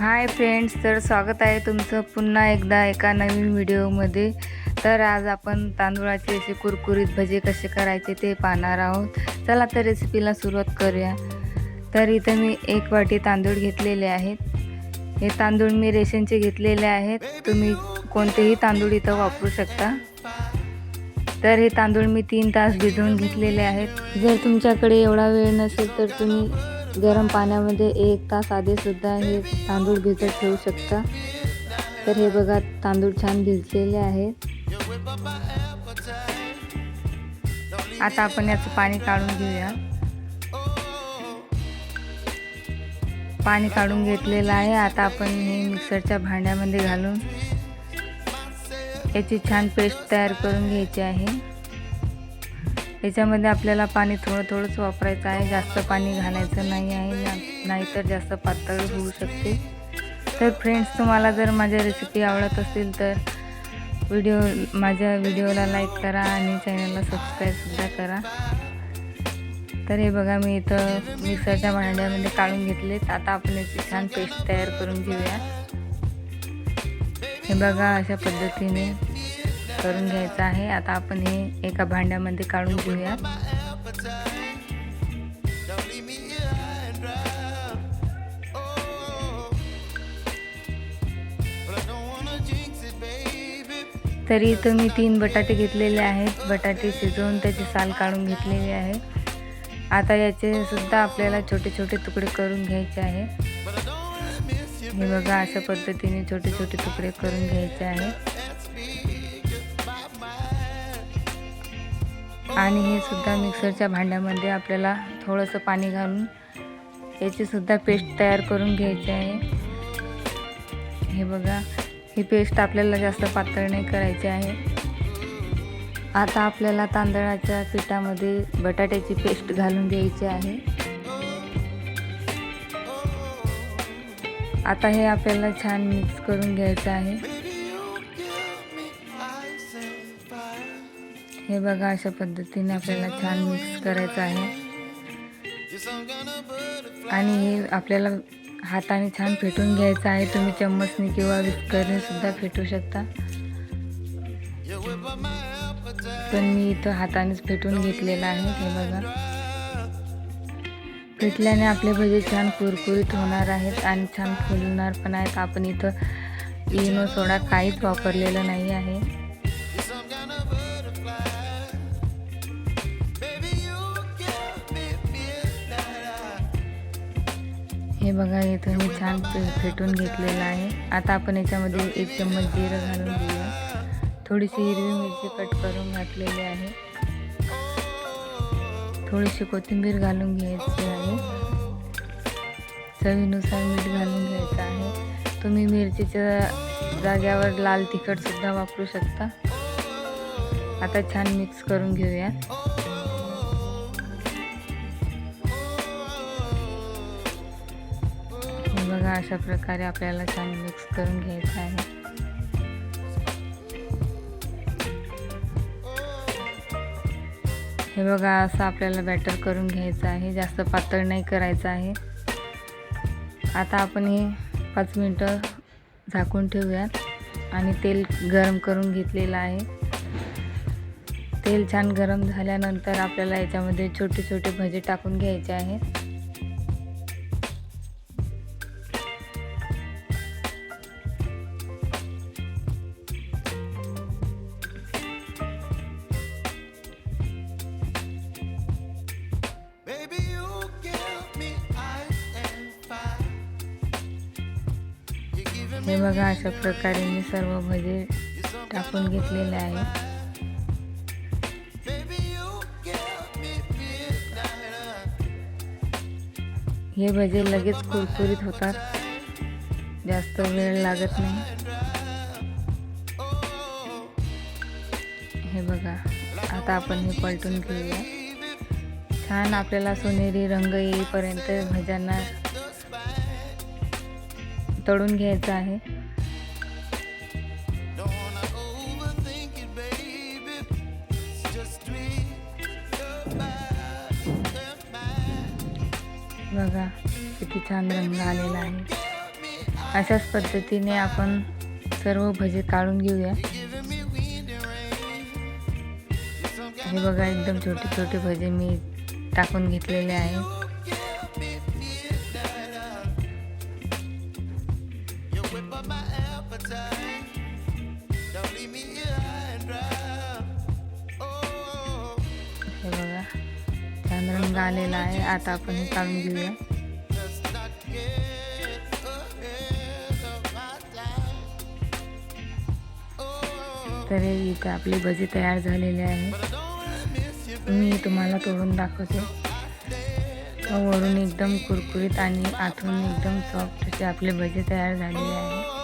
Hi friends तर स्वागत आहे तुमचं पुन्हा एकदा एका नवीन व्हिडिओमध्ये. तर आज आपण तांदूळाचे असे कुरकुरीत भजे कसे करायचे ते पाहणार आहोत. चला तर रेसिपीला सुरुवात करूया. तर इथं मी एक वाटी तांदूळ घेतलेले आहेत. हे तांदूळ मी रेशनचे घेतलेले आहेत. तुम्ही कोणतेही तांदूळ इथं वापरू शकता. तर हे तांदूळ मी तीन तास भिजवून घेतलेले आहेत. जर तुमच्याकडे एवढा वेळ नसेल तर तुम्ही गरम पाण्यामध्ये एक तास आधी सुद्धा हे तांदूळ भिजत ठेवू शकता. तर हे बघा तांदूळ छान भिजलेले आहेत. आता आपण याचं पाणी काढून घेऊया. पाणी काढून घेतलेलं आहे. आता आपण हे मिक्सरच्या भांड्यामध्ये घालून याची छान पेस्ट तयार करून घ्यायची आहे. याच्यामध्ये आपल्याला पाणी थोडं थोडंच वापरायचं आहे. जास्त पाणी घालायचं नाही आहे. नाहीतर जास्त पातळ होऊ शकते. तर फ्रेंड्स तुम्हाला जर माझ्या रेसिपी आवडत असतील तर व्हिडिओ माझ्या व्हिडिओला लाईक करा आणि चॅनलला सबस्क्राईबसुद्धा करा. तर हे बघा मी इथं मिक्सरच्या भांड्यामध्ये काढून घेतलेत. आता आपण याची छान पेस्ट तयार करून घेऊया. हे बघा अशा पद्धतीने. करून घ्यायचं आहे. आता आपण हे एका भांड्यामध्ये काढून घेऊया. तरी इथं मी तीन बटाटे घेतलेले आहेत. बटाटे शिजवून त्याची साल काढून घेतलेली आहे. आता याचे सुद्धा आपल्याला छोटे छोटे तुकडे करून घ्यायचे आहे. हे बघा अशा पद्धतीने छोटे छोटे तुकडे करून घ्यायचे आहे. आणि हे सुद्धा मिक्सरच्या भांड्यामध्ये आपल्याला थोडंसं पाणी घालून याची सुद्धा पेस्ट तयार करून घ्यायची आहे. हे बघा ही पेस्ट आपल्याला जास्त पातळ नाही करायची आहे. आता आपल्याला तांदळाच्या पिठामध्ये बटाट्याची पेस्ट घालून घ्यायची आहे. आता हे आपल्याला छान मिक्स करून घ्यायचं आहे. हे बघा अशा पद्धतीने आपल्याला छान मिक्स करायचं आहे. आणि हे आपल्याला हाताने छान फेटून घ्यायचं आहे. तुम्ही चम्मचने किंवा विस्करने सुद्धा फेटू शकता. पण मी इथं हातानेच फेटून घेतलेलं आहे. हे बघा. फेटल्याने आपले भजे छान कुरकुरीत होणार आहेत आणि छान फुलणार पण आहेत. आपण इथं इनो सोडा काहीच वापरलेलं नाही आहे. हे बघा इथं मी छान फेटून घेतलेलं आहे. आता आपण याच्यामध्ये एक चम्मच जिरं घालून घेऊया. थोडीशी हिरवी मिरची कट करून घातलेली आहे. थोडीशी कोथिंबीर घालून घ्यायची आहे. चवीनुसार मीठ घालून घ्यायचं आहे. तुम्ही मिरचीच्या जाग्यावर लाल तिखटसुद्धा वापरू शकता. आता छान मिक्स करून घेऊया. अशा प्रकारे आपल्याला छान मिक्स करून घ्यायचं आहे. हे बघा असं आपल्याला बॅटर करून घ्यायचं आहे. जास्त पातळ नाही करायचं आहे. आता आपण हे पाच मिनटं झाकून ठेवूयात आणि तेल गरम करून घेतलेलं आहे. तेल छान गरम झाल्यानंतर आपल्याला याच्यामध्ये छोटे छोटे भजे टाकून घ्यायचे आहेत. हे बघा अशा प्रकारे मी सर्व भजे टाकून घेतलेले आहे हे भजे लगेच कुरकुरीत होतात. जास्त वेळ लागत नाही. हे बघा आता आपण हे पलटून घेऊया. छान आपल्याला सोनेरी रंग येईपर्यंत भज्यांना तळून घ्यायचं आहे. बघा किती छान रंग आलेला आहे. अशाच पद्धतीने आपण सर्व भजे काढून घेऊया. हे बघा एकदम छोटे छोटे भजे मी टाकून घेतलेले आहेत. हे बघा. छान रंग आलेला आहे. आता आपण काढून घेऊया. तर हे इथे आपले भजे तयार झालेले आहेत मी तुम्हाला तोडून दाखवते. वरून एकदम कुरकुरीत आणि आतून एकदम सॉफ्ट असे आपले भजे तयार झालेले आहे.